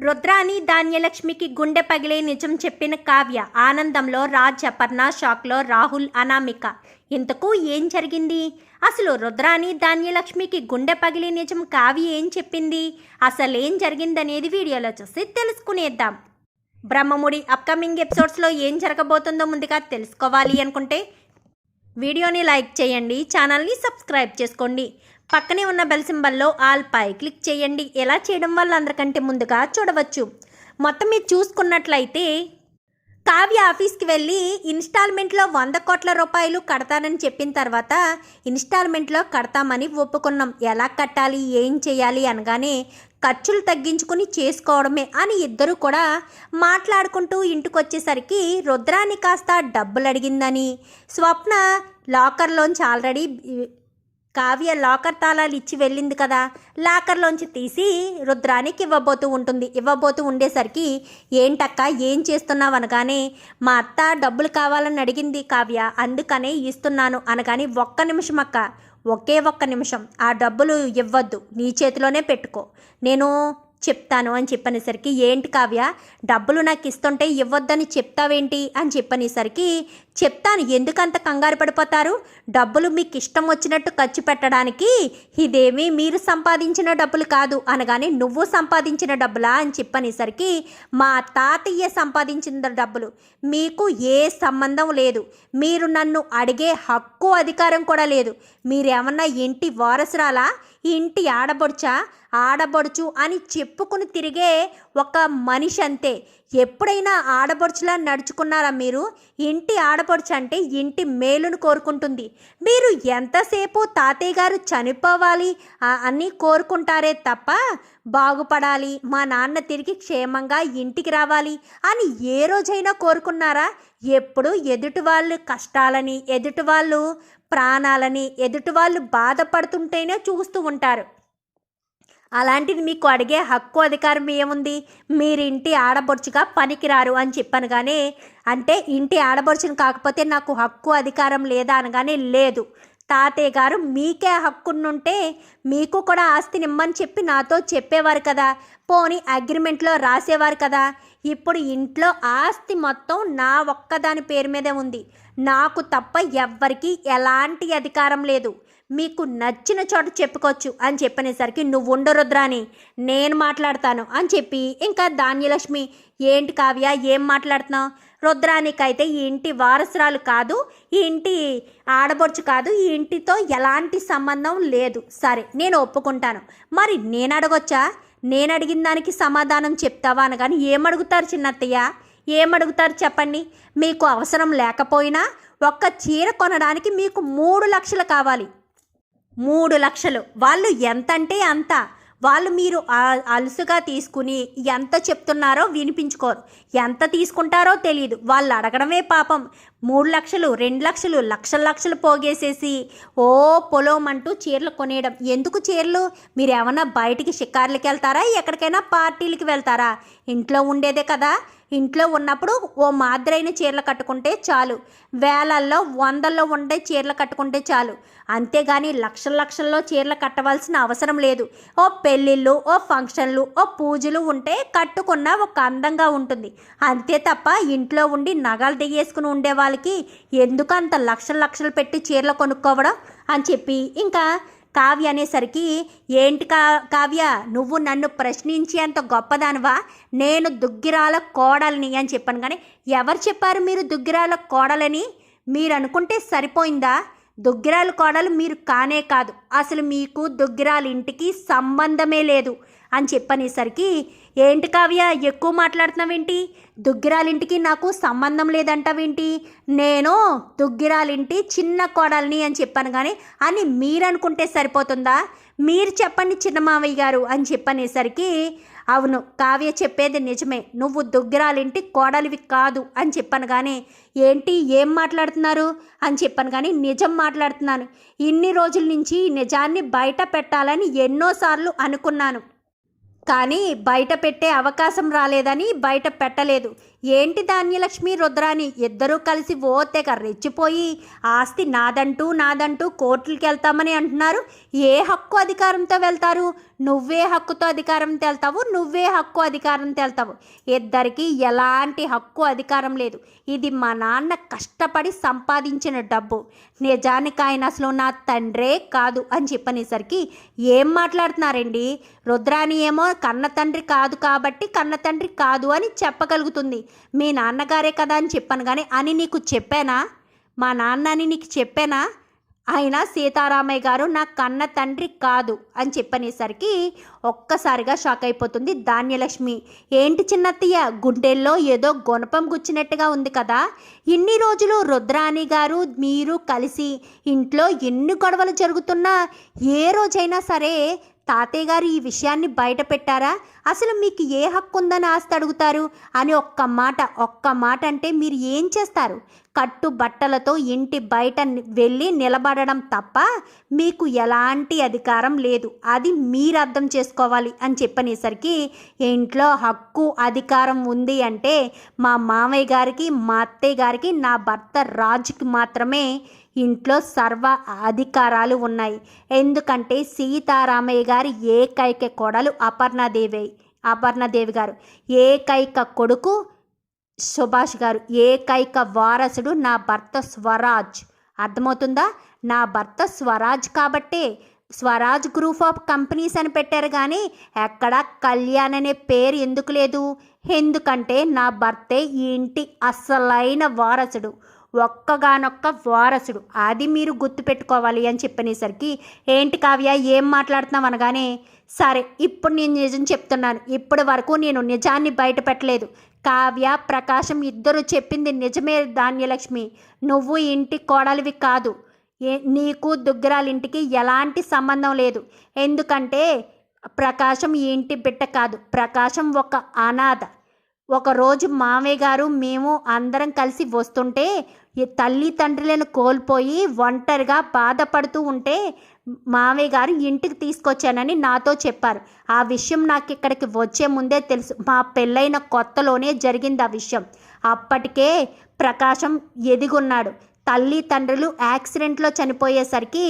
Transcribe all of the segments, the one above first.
రుద్రాని ధాన్యలక్ష్మికి గుండె పగిలే నిజం చెప్పిన కావ్య ఆనందంలో రాజ్ అపర్ణ షాక్లో రాహుల్ అనామిక. ఇంతకు ఏం జరిగింది? అసలు రుద్రాని ధాన్యలక్ష్మికి గుండె పగిలే నిజం కావ్య ఏం చెప్పింది? అసలు ఏం జరిగిందనేది వీడియోలో చూసి తెలుసుకునేద్దాం. బ్రహ్మముడి అప్కమింగ్ ఎపిసోడ్స్లో ఏం జరగబోతుందో ముందుగా తెలుసుకోవాలి అనుకుంటే వీడియోని లైక్ చేయండి ఛానల్ని సబ్స్క్రైబ్ చేసుకోండి. పక్కనే ఉన్న బెల్ సింబల్లో ఆల్ పై క్లిక్ చేయండి. ఎలా చేయడం వల్ల అందరికంటే ముందుగా చూడవచ్చు. మొత్తం మీరు చూసుకున్నట్లయితే కావ్య ఆఫీస్కి వెళ్ళి ఇన్స్టాల్మెంట్లో వంద కోట్ల రూపాయలు కడతానని చెప్పిన తర్వాత ఇన్స్టాల్మెంట్లో కడతామని ఒప్పుకున్నాం. ఎలా కట్టాలి? ఏం చేయాలి? అనగానే ఖర్చులు తగ్గించుకుని చేసుకోవడమే అని ఇద్దరు కూడా మాట్లాడుకుంటూ ఇంటికి వచ్చేసరికి రుద్రాన్ని కాస్త డబ్బులు అడిగిందని స్వప్న లాకర్లోంచి ఆల్రెడీ కావ్య లాకర్ తాళాలు ఇచ్చి వెళ్ళింది కదా. లాకర్లోంచి తీసి రుద్రానికి ఇవ్వబోతూ ఉంటుంది. ఇవ్వబోతూ ఉండేసరికి ఏంటక్క ఏం చేస్తున్నావు? అనగానే మా అత్త డబ్బులు కావాలని అడిగింది కావ్య. అందుకనే ఇస్తున్నాను. అనగాని ఒక్క నిమిషం అక్క. ఒకే ఒక్క నిమిషం. ఆ డబ్బులు ఇవ్వద్దు. నీ చేతిలోనే పెట్టుకో. నేను చెప్తాను అని చెప్పనేసరికి ఏంటి కావ్య? డబ్బులు నాకు ఇస్తుంటే ఇవ్వద్దని చెప్తావేంటి? అని చెప్పనేసరికి చెప్తాను ఎందుకంత కంగారు పడిపోతారు? డబ్బులు మీకు ఇష్టం వచ్చినట్టు ఖర్చు పెట్టడానికి ఇదేమీ మీరు సంపాదించిన డబ్బులు కాదు అనగానే నువ్వు సంపాదించిన డబ్బులా అని చెప్పనేసరికి మా తాతయ్య సంపాదించిన డబ్బులు. మీకు ఏ సంబంధం లేదు. మీరు నన్ను అడిగే హక్కు అధికారం కూడా లేదు. మీరేమన్నా ఇంటి వారసురాలా? ఇంటి ఆడబడుచా ఆడబడుచు అని చెప్పుకుని తిరిగే ఒక మనిషి అంతే. ఎప్పుడైనా ఆడపడుచులా నడుచుకున్నారా మీరు? ఇంటి ఆడపడుచు అంటే ఇంటి మేలును కోరుకుంటుంది. మీరు ఎంతసేపు తాతయ్య గారు చనిపోవాలి అన్నీ అని కోరుకుంటారే తప్ప బాగుపడాలి మా నాన్న తిరిగి క్షేమంగా ఇంటికి రావాలి అని ఏ రోజైనా కోరుకున్నారా? ఎప్పుడు ఎదుటి వాళ్ళు కష్టాలని ఎదుటి వాళ్ళు ప్రాణాలని ఎదుటి వాళ్ళు బాధపడుతుంటేనే చూస్తూ ఉంటారు. అలాంటిది మీకు అడిగే హక్కు అధికారం ఏముంది? మీరు ఇంటి ఆడబొడుచుగా పనికిరారు అని చెప్పాను కానీ అంటే ఇంటి ఆడబొడుచుని కాకపోతే నాకు హక్కు అధికారం లేదా అనగానే లేదు. తాతయ్య గారు మీకే హక్కునుంటే మీకు కూడా ఆస్తిని ఇమ్మని చెప్పి నాతో చెప్పేవారు కదా. పోని అగ్రిమెంట్లో రాసేవారు కదా. ఇప్పుడు ఇంట్లో ఆస్తి మొత్తం నా ఒక్కదాని పేరు మీదే ఉంది. నాకు తప్ప ఎవ్వరికీ ఎలాంటి అధికారం లేదు. మీకు నచ్చిన చోట చెప్పుకోవచ్చు అని చెప్పనేసరికి నువ్వు ఉండరుద్రా అని నేను మాట్లాడతాను అని చెప్పి ఇంకా ధాన్యలక్ష్మి ఏంటి కావ్య ఏం మాట్లాడుతున్నావు? రుద్రానికైతే ఈ ఇంటి వారసురాలు కాదు ఈ ఇంటి ఆడబొచ్చు కాదు ఈ ఇంటితో ఎలాంటి సంబంధం లేదు. సరే నేను ఒప్పుకుంటాను. మరి నేను అడగొచ్చా? నేను అడిగిన దానికి సమాధానం చెప్తావా అనగాని ఏమడుగుతారు చిన్నత్తయ్య? ఏమడుగుతారు చెప్పండి? మీకు అవసరం లేకపోయినా ఒక్క చీర కొనడానికి మీకు మూడు లక్షలు కావాలి. మూడు లక్షలు. వాళ్ళు ఎంత అంటే అంత. వాళ్ళు మీరు అలుసుగా తీసుకుని ఎంత చెప్తున్నారో వినిపించుకోరు. ఎంత తీసుకుంటారో తెలియదు వాళ్ళు అడగడమే పాపం. మూడు లక్షలు రెండు లక్షలు లక్షల లక్షలు పోగేసేసి ఓ పొలం అంటూ చీరలు కొనేయడం. ఎందుకు చీరలు? మీరు ఏమన్నా బయటికి షికార్లకి వెళ్తారా ఎక్కడికైనా పార్టీలకి వెళ్తారా? ఇంట్లో ఉండేదే కదా. ఇంట్లో ఉన్నప్పుడు ఓ మాదిరైన చీరలు కట్టుకుంటే చాలు. వేలల్లో వందల్లో ఉండే చీరలు కట్టుకుంటే చాలు. అంతేగాని లక్షల లక్షల్లో చీరలు కట్టవలసిన అవసరం లేదు. ఓ పెళ్ళిళ్ళు ఓ ఫంక్షన్లు ఓ పూజలు ఉంటే కట్టుకున్న ఒక అందంగా ఉంటుంది. అంతే తప్ప ఇంట్లో ఉండి నగలు దిగేసుకుని ఉండే వాళ్ళకి ఎందుకు అంత లక్షలు లక్షలు పెట్టి చీరలు కొనుక్కోవడం? అని చెప్పి ఇంకా కావ్య అనేసరికి ఏంటి కా కావ్య? నువ్వు నన్ను ప్రశ్నించేంత గొప్పదానివా? నేను దుగ్గిరాల కోడలని అని చెప్పాను. కానీ ఎవరు చెప్పారు మీరు దుగ్గిరాల కోడలని? మీరు అనుకుంటే సరిపోయిందా? దుగ్గిరాల కోడలు మీరు కానే కాదు. అసలు మీకు దుగ్గిరాల ఇంటికి సంబంధమే లేదు అని చెప్పనేసరికి ఏంటి కావ్య ఎక్కువ మాట్లాడుతున్నావేంటి? దుగ్గిరాలింటికి నాకు సంబంధం లేదంటావేంటి? నేను దుగ్గిరాలింటి చిన్న కోడల్ని అని చెప్పాను కానీ అని మీరు అనుకుంటే సరిపోతుందా? మీరు చెప్పండి చిన్న మావయ్య గారు అని చెప్పనేసరికి అవును కావ్య చెప్పేది నిజమే. నువ్వు దుగ్గిరాలింటి కోడలివి కాదు అని చెప్పాను కానీ ఏంటి ఏం మాట్లాడుతున్నారు? అని చెప్పాను కానీ నిజం మాట్లాడుతున్నాను. ఇన్ని రోజుల నుంచి నిజాన్ని బయట పెట్టాలని ఎన్నోసార్లు అనుకున్నాను. కానీ బయట పెట్టే అవకాశం రాలేదని బయట పెట్టలేదు. ఏంటి ధాన్యలక్ష్మి రుద్రాని? ఇద్దరూ కలిసి ఓ తెగ రెచ్చిపోయి ఆస్తి నాదంటూ నాదంటూ కోర్టులకి వెళ్తామని అంటున్నారు. ఏ హక్కు అధికారంతో వెళ్తారు? నువ్వే హక్కుతో అధికారంతో వెళ్తావు నువ్వే హక్కు అధికారంతో వెళ్తావు ఇద్దరికి ఎలాంటి హక్కు అధికారం లేదు. ఇది మా నాన్న కష్టపడి సంపాదించిన డబ్బు. నిజానికి ఆయన అసలు నా తండ్రే కాదు అని చెప్పనేసరికి ఏం మాట్లాడుతున్నారండి? రుద్రాని ఏమో కన్న తండ్రి కాదు కాబట్టి కన్న తండ్రి కాదు అని చెప్పగలుగుతుంది. మీ నాన్నగారే కదా అని చెప్పాను కానీ అని నీకు చెప్పానా? మా నాన్న అని నీకు చెప్పానా? ఆయన సీతారామయ్య గారు నా కన్న తండ్రి కాదు అని చెప్పనేసరికి ఒక్కసారిగా షాక్ అయిపోతుంది ధాన్యలక్ష్మి. ఏంటి చిన్నత్తయ్య గుండెల్లో ఏదో గుణపం గుచ్చినట్టుగా ఉంది కదా. ఇన్ని రోజులు రుద్రాణి గారు మీరు కలిసి ఇంట్లో ఎన్ని గొడవలు జరుగుతున్నా ఏ రోజైనా సరే తాతయ్య గారు ఈ విషయాన్ని బయట పెట్టారా? అసలు మీకు ఏ హక్కు ఉందని ఆస్తి అడుగుతారు? అని ఒక్క మాట ఒక్క మాట అంటే మీరు ఏం చేస్తారు? కట్టు బట్టలతో ఇంటి బయట వెళ్ళి నిలబడడం తప్ప మీకు ఎలాంటి అధికారం లేదు. అది మీరు అర్థం చేసుకోవాలి అని చెప్పనేసరికి ఇంట్లో హక్కు అధికారం ఉంది అంటే మా మామయ్య గారికి మా అత్తయ్య గారికి నా భర్త రాజుకి మాత్రమే ఇంట్లో సర్వ అధికారాలు ఉన్నాయి. ఎందుకంటే సీతారామయ్య గారి ఏకైక కొడలు అపర్ణాదేవి అపర్ణాదేవి గారు. ఏకైక కొడుకు సుభాష్ గారు ఏకైక వారసుడు నా భర్త స్వరాజ్. అర్థమవుతుందా? నా భర్త స్వరాజ్ కాబట్టే స్వరాజ్ గ్రూప్ ఆఫ్ కంపెనీస్ అని పెట్టారు కానీ ఎక్కడ కళ్యాణ్ అనే పేరు ఎందుకు లేదు? ఎందుకంటే నా భర్తే ఈ ఇంటి అసలైన వారసుడు ఒక్కగానొక్క వారసుడు. అది మీరు గుర్తుపెట్టుకోవాలి అని చెప్పనేసరికి ఏంటి కావ్య ఏం మాట్లాడుతున్నావు అనగానే సరే ఇప్పుడు నేను నిజం చెప్తున్నాను. ఇప్పటి వరకు నేను నిజాన్ని బయట పెట్టలేదు. కావ్య ప్రకాశం ఇద్దరు చెప్పింది నిజమే ధాన్యలక్ష్మి. నువ్వు ఇంటి కోడలివి కాదు. ఏ నీకు దుగ్గరాలింటికి ఎలాంటి సంబంధం లేదు. ఎందుకంటే ప్రకాశం ఈ ఇంటి బిడ్డ కాదు. ప్రకాశం ఒక అనాథ. ఒకరోజు మామయ్య గారు మేము అందరం కలిసి వస్తుంటే ఈ తల్లి తండ్రులను కోల్పోయి ఒంటరిగా బాధపడుతూ ఉంటే మామయ్య గారు ఇంటికి తీసుకొచ్చానని నాతో చెప్పారు. ఆ విషయం నాకు ఇక్కడికి వచ్చే ముందే తెలుసు. మా పెళ్ళైన కొత్తలోనే జరిగింది ఆ విషయం. అప్పటికే ప్రకాశం ఎదిగున్నాడు. తల్లి తండ్రులు యాక్సిడెంట్లో చనిపోయేసరికి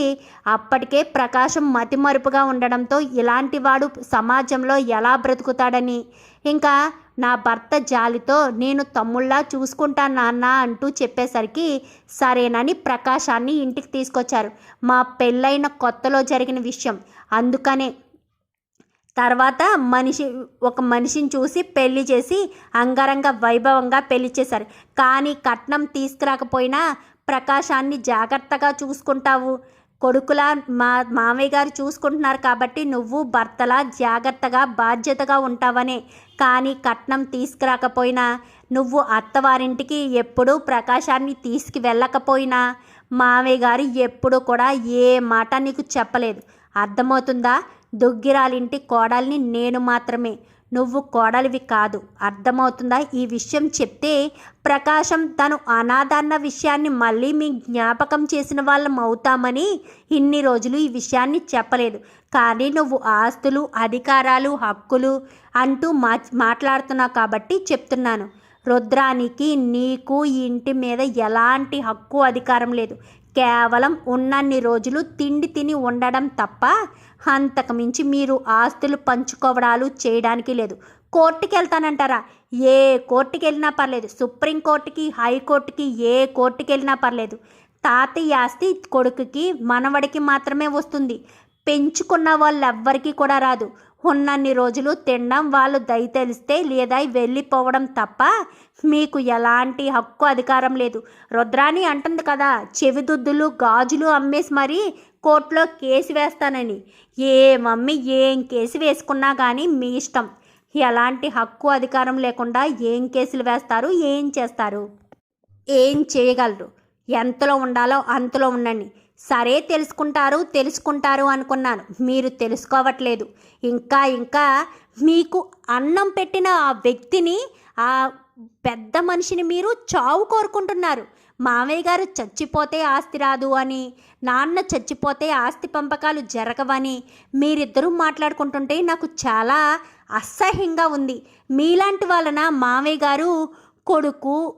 అప్పటికే ప్రకాశం మతిమరుపుగా ఉండడంతో ఇలాంటి వాడు సమాజంలో ఎలా బ్రతుకుతాడని. ఇంకా నా భర్త జాలితో నేను తమ్ముళ్ళా చూసుకుంటా నాన్న అంటూ చెప్పేసరికి సరేనని ప్రకాశాన్ని ఇంటికి తీసుకొచ్చారు. మా పెళ్ళైన కొత్తలో జరిగిన విషయం. అందుకనే తర్వాత మనిషి ఒక మనిషిని చూసి పెళ్ళి చేసి అంగరంగ వైభవంగా పెళ్ళి చేశారు. కానీ కట్నం తీసుకురాకపోయినా ప్రకాశాన్ని జాగ్రత్తగా చూసుకుంటావు. కొడుకులా మా మామయ్య గారు చూసుకుంటున్నారు కాబట్టి నువ్వు భర్తలా జాగ్రత్తగా బాధ్యతగా ఉంటావనే. కానీ కట్నం తీసుకురాకపోయినా నువ్వు అత్తవారింటికి ఎప్పుడూ ప్రకాశాన్ని తీసుకు వెళ్ళకపోయినా మామయ్య గారు ఎప్పుడు కూడా ఏ మాట నీకు చెప్పలేదు. అర్థమవుతుందా? దుగ్గిరాలింటి కోడల్ని నేను మాత్రమే. నువ్వు కోడలివి కాదు. అర్థమవుతుందా? ఈ విషయం చెప్తే ప్రకాశం తను అనాథన్న విషయాన్ని మళ్ళీ మీ జ్ఞాపకం చేసిన వాళ్ళం అవుతామని ఇన్ని రోజులు ఈ విషయాన్ని చెప్పలేదు. కానీ నువ్వు ఆస్తులు అధికారాలు హక్కులు అంటూ మా మాట్లాడుతున్నావు కాబట్టి చెప్తున్నాను. రుద్రానికి నీకు ఈ ఇంటి మీద ఎలాంటి హక్కు అధికారం లేదు. కేవలం ఉన్నన్ని రోజులు తిండి తిని ఉండడం తప్ప అంతకుమించి మీరు ఆస్తులు పంచుకోవడాలు చేయడానికి లేదు. కోర్టుకి వెళ్తానంటారా? ఏ కోర్టుకి వెళ్ళినా పర్లేదు. సుప్రీంకోర్టుకి హైకోర్టుకి ఏ కోర్టుకి వెళ్ళినా పర్లేదు. తాతయ్య ఆస్తి కొడుకుకి మనవడికి మాత్రమే వస్తుంది. పెంచుకున్న వాళ్ళెవ్వరికీ కూడా రాదు. ఉన్నన్ని రోజులు తినడం వాళ్ళు దయతెలిస్తే లేదా వెళ్ళిపోవడం తప్ప మీకు ఎలాంటి హక్కు అధికారం లేదు. రుద్రాణి అంటుంది కదా చెవిదుద్దులు గాజులు అమ్మేసి మరీ కోర్టులో కేసు వేస్తానని. ఏ మమ్మీ ఏం కేసు వేసుకున్నా కానీ మీ ఇష్టం. ఎలాంటి హక్కు అధికారం లేకుండా ఏం కేసులు వేస్తారు ఏం చేస్తారు? ఏం చేయగలరు? ఎంతలో ఉండాలో అంతలో ఉండండి. సరే తెలుసుకుంటారు తెలుసుకుంటారు అనుకున్నాను. మీరు తెలుసుకోవట్లేదు. ఇంకా ఇంకా మీకు అన్నం పెట్టిన ఆ వ్యక్తిని ఆ పెద్ద మనిషిని మీరు చావు కోరుకుంటున్నారు. మామయ్య గారు చచ్చిపోతే ఆస్తి రాదు అని నాన్న చచ్చిపోతే ఆస్తి పంపకాలు జరగవని మీరిద్దరూ మాట్లాడుకుంటుంటే నాకు చాలా అసహ్యంగా ఉంది. మీలాంటి వలన మామయ్య గారు? కొడుకు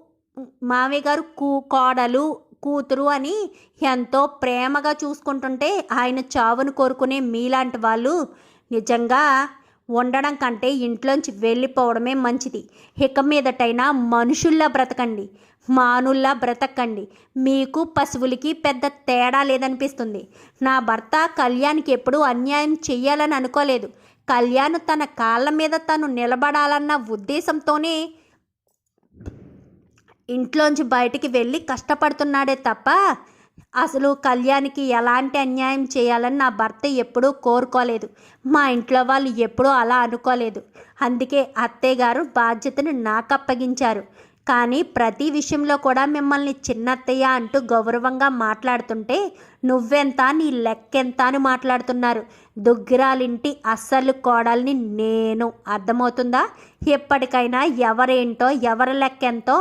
మామయ్య గారు కూ కోడలు కూతురు అని ఎంతో ప్రేమగా చూసుకుంటుంటే ఆయన చావును కోరుకునే మీలాంటి వాళ్ళు నిజంగా ఉండడం కంటే ఇంట్లోంచి వెళ్ళిపోవడమే మంచిది. ఇక మీదటైనా మనుషుల్లా బ్రతకండి. మానుల్లా బ్రతకండి. మీకు పశువులకి పెద్ద తేడా లేదనిపిస్తుంది. నా భర్త కళ్యాణ్కి ఎప్పుడూ అన్యాయం చెయ్యాలని అనుకోలేదు. కళ్యాణ్ తన కాళ్ళ మీద తను నిలబడాలన్న ఉద్దేశంతోనే ఇంట్లోంచి బయటికి వెళ్ళి కష్టపడుతున్నాడే తప్ప అసలు కళ్యాణ్కి ఎలాంటి అన్యాయం చేయాలని నా భర్త ఎప్పుడూ కోరుకోలేదు. మా ఇంట్లో వాళ్ళు ఎప్పుడూ అలా అనుకోలేదు. అందుకే అత్తయ్య గారు బాధ్యతను నాకు అప్పగించారు కానీ ప్రతి విషయంలో కూడా మిమ్మల్ని చిన్నత్తయ్య అంటూ గౌరవంగా మాట్లాడుతుంటే నువ్వెంత నీ లెక్కెంత అని మాట్లాడుతున్నారు. దుగ్గిరాలింటి అస్సలు కోడల్ని నేను అర్థమవుతుందా? ఎప్పటికైనా ఎవరేంటో ఎవరి లెక్కెంతో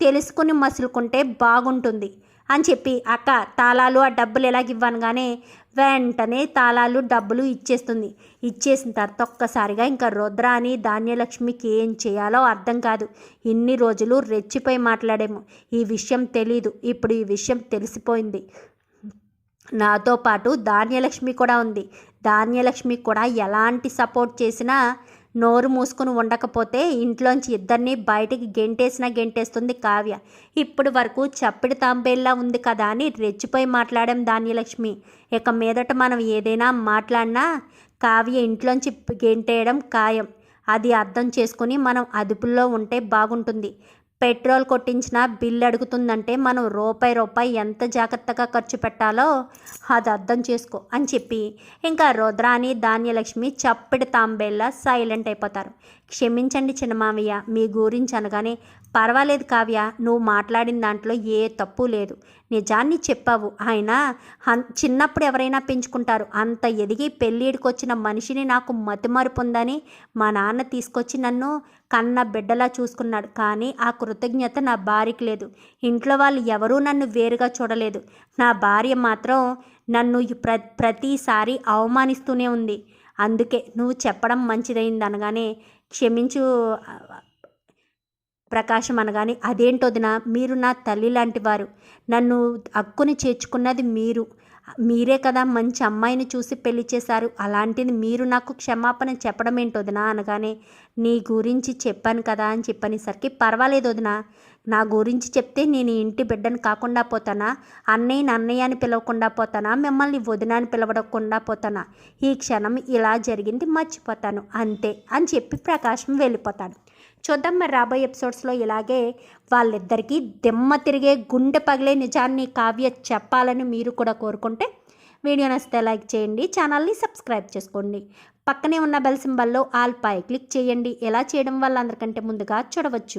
తెలుసుకుని మసులుకుంటే బాగుంటుంది అని చెప్పి అక్క తాళాలు ఆ డబ్బులు ఎలాగివ్వనుగానే వెంటనే తాళాలు డబ్బులు ఇచ్చేస్తుంది. ఇచ్చేసిన తర్వాత ఒక్కసారిగా ఇంకా రుద్ర అని ధాన్యలక్ష్మికి ఏం చేయాలో అర్థం కాదు. ఇన్ని రోజులు రెచ్చిపోయి మాట్లాడేమో. ఈ విషయం తెలీదు. ఇప్పుడు ఈ విషయం తెలిసిపోయింది. నాతో పాటు ధాన్యలక్ష్మి కూడా ఉంది. ధాన్యలక్ష్మి కూడా ఎలాంటి సపోర్ట్ చేసినా నోరు మూసుకుని ఉండకపోతే ఇంట్లోంచి ఇద్దరిని బయటికి గెంటేసినా గెంటేస్తుంది కావ్య. ఇప్పుడు వరకు చప్పిడి తాంబేల్లా ఉంది కదా అని రెచ్చిపోయి మాట్లాడాం ధాన్యలక్ష్మి. ఇక మీదట మనం ఏదైనా మాట్లాడినా కావ్య ఇంట్లోంచి గెంటేయడం ఖాయం. అది అర్థం చేసుకుని మనం అదుపులో ఉంటే బాగుంటుంది. పెట్రోల్ కొట్టించిన బిల్ అడుగుతుందంటే మనం రూపాయి రూపాయి ఎంత జాగ్రత్తగా ఖర్చు పెట్టాలో అది అర్థం చేసుకో అని చెప్పి ఇంకా రుద్రాని ధాన్యలక్ష్మి చప్పిడి తాంబేళ్ళ సైలెంట్ అయిపోతారు. క్షమించండి చిన్నమావయ్య మీ గురించి అనగానే పర్వాలేదు కావ్య నువ్వు మాట్లాడిన దాంట్లో ఏ తప్పు లేదు. నిజాన్ని చెప్పావు. ఆయన చిన్నప్పుడు ఎవరైనా పెంచుకుంటారు. అంత ఎదిగి పెళ్ళిడికి వచ్చిన మనిషిని నాకు మతిమరుపు ఉందని మా నాన్న తీసుకొచ్చి నన్ను కన్న బిడ్డలా చూసుకున్నాడు. కానీ ఆ కృతజ్ఞత నా భార్యకి లేదు. ఇంట్లో వాళ్ళు ఎవరూ నన్ను వేరుగా చూడలేదు. నా భార్య మాత్రం నన్ను ప్ర ప్రతిసారి అవమానిస్తూనే ఉంది. అందుకే నువ్వు చెప్పడం మంచిదైంది అనగానే క్షమించు ప్రకాశం అనగానే అదేంటోదినా మీరు నా తల్లి లాంటి వారు. నన్ను హక్కుని చేర్చుకున్నది మీరు. మీరే కదా మంచి అమ్మాయిని చూసి పెళ్ళి చేశారు. అలాంటిది మీరు నాకు క్షమాపణ చెప్పడం ఏంటోదినా అనగానే నీ గురించి చెప్పాను కదా అని చెప్పనేసరికి పర్వాలేదు వదినా. నా గురించి చెప్తే నేను ఇంటి బిడ్డను కాకుండా పోతానా? అన్నయ్యని అన్నయ్య అని పిలవకుండా పోతానా? మిమ్మల్ని వదిన అని పిలవడకుండా పోతానా? ఈ క్షణం ఇలా జరిగింది మర్చిపోతాను. అంతే అని చెప్పి ప్రకాశం వెళ్ళిపోతాడు. చూద్దాం మరి రాబోయే ఎపిసోడ్స్లో ఇలాగే వాళ్ళిద్దరికీ దిమ్మ తిరిగే గుండె పగిలే నిజాన్ని కావ్య చెప్పాలని మీరు కూడా కోరుకుంటే వీడియో నచ్చితే లైక్ చేయండి ఛానల్ని సబ్స్క్రైబ్ చేసుకోండి. పక్కనే ఉన్న బెల్ సింబల్లో ఆల్ పై క్లిక్ చేయండి. ఎలా చేయడం వల్ల అందరికంటే ముందుగా చూడవచ్చు.